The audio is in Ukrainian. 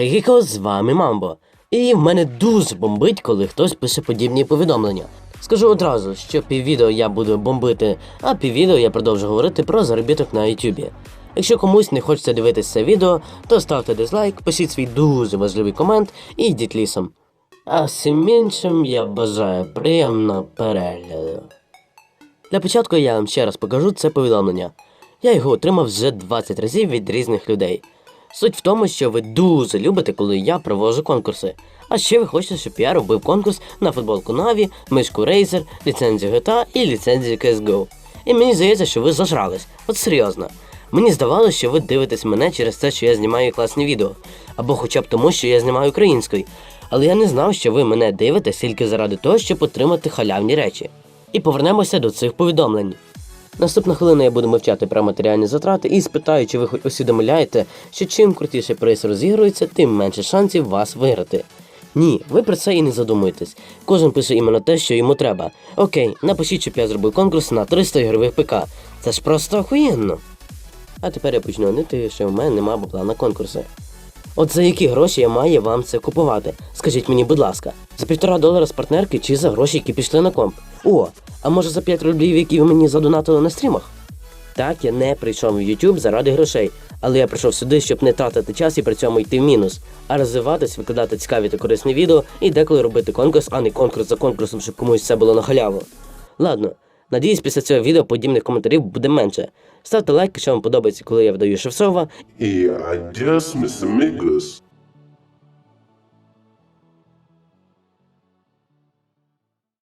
Хейгіко, з вами Мамбо. І в мене дуже бомбить, коли хтось пише подібні повідомлення. Скажу одразу, що піввідео я буду бомбити, а піввідео я продовжу говорити про заробіток на Ютубі. Якщо комусь не хочеться дивитися це відео, то ставте дизлайк, пишіть свій дуже важливий комент і йдіть лісом. А всім іншим я бажаю приємного перегляду. Для початку я вам ще раз покажу це повідомлення. Я його отримав вже 20 разів від різних людей. Суть в тому, що ви дуже любите, коли я проводжу конкурси. А ще ви хочете, щоб я робив конкурс на футболку Na'Vi, мишку Razer, ліцензію GTA і ліцензію CSGO. І мені здається, що ви зажрались. От серйозно. Мені здавалося, що ви дивитесь мене через те, що я знімаю класні відео, або хоча б тому, що я знімаю українською. Але я не знав, що ви мене дивитесь тільки заради того, щоб отримати халявні речі. І повернемося до цих повідомлень. Наступна хвилина я буду мовчати про матеріальні затрати і спитаю, чи ви хоч усвідомляєте, що чим крутіше приз розігрується, тим менше шансів вас виграти. Ні, ви про це і не задумуєтесь. Кожен пише іменно те, що йому треба. Окей, напишіть, щоб я зробив конкурс на 300 ігрових ПК. Це ж просто охуєнно. А тепер я почну нити, що в мене нема бабла на конкурси. От за які гроші я маю вам це купувати? Скажіть мені, будь ласка, за півтора долара з партнерки чи за гроші, які пішли на комп? О, а може за 5 рублів, які ви мені задонатили на стрімах? Так, я не прийшов в YouTube заради грошей, але я прийшов сюди, щоб не тратити час і при цьому йти в мінус, а розвиватись, викладати цікаві та корисні відео і деколи робити конкурс, а не конкурс за конкурсом, щоб комусь все було на халяву. Ладно, надіюсь, після цього відео подібних коментарів буде менше. Ставте лайк, якщо вам подобається, коли я видаю Шевцова, І adiós, mis amigos.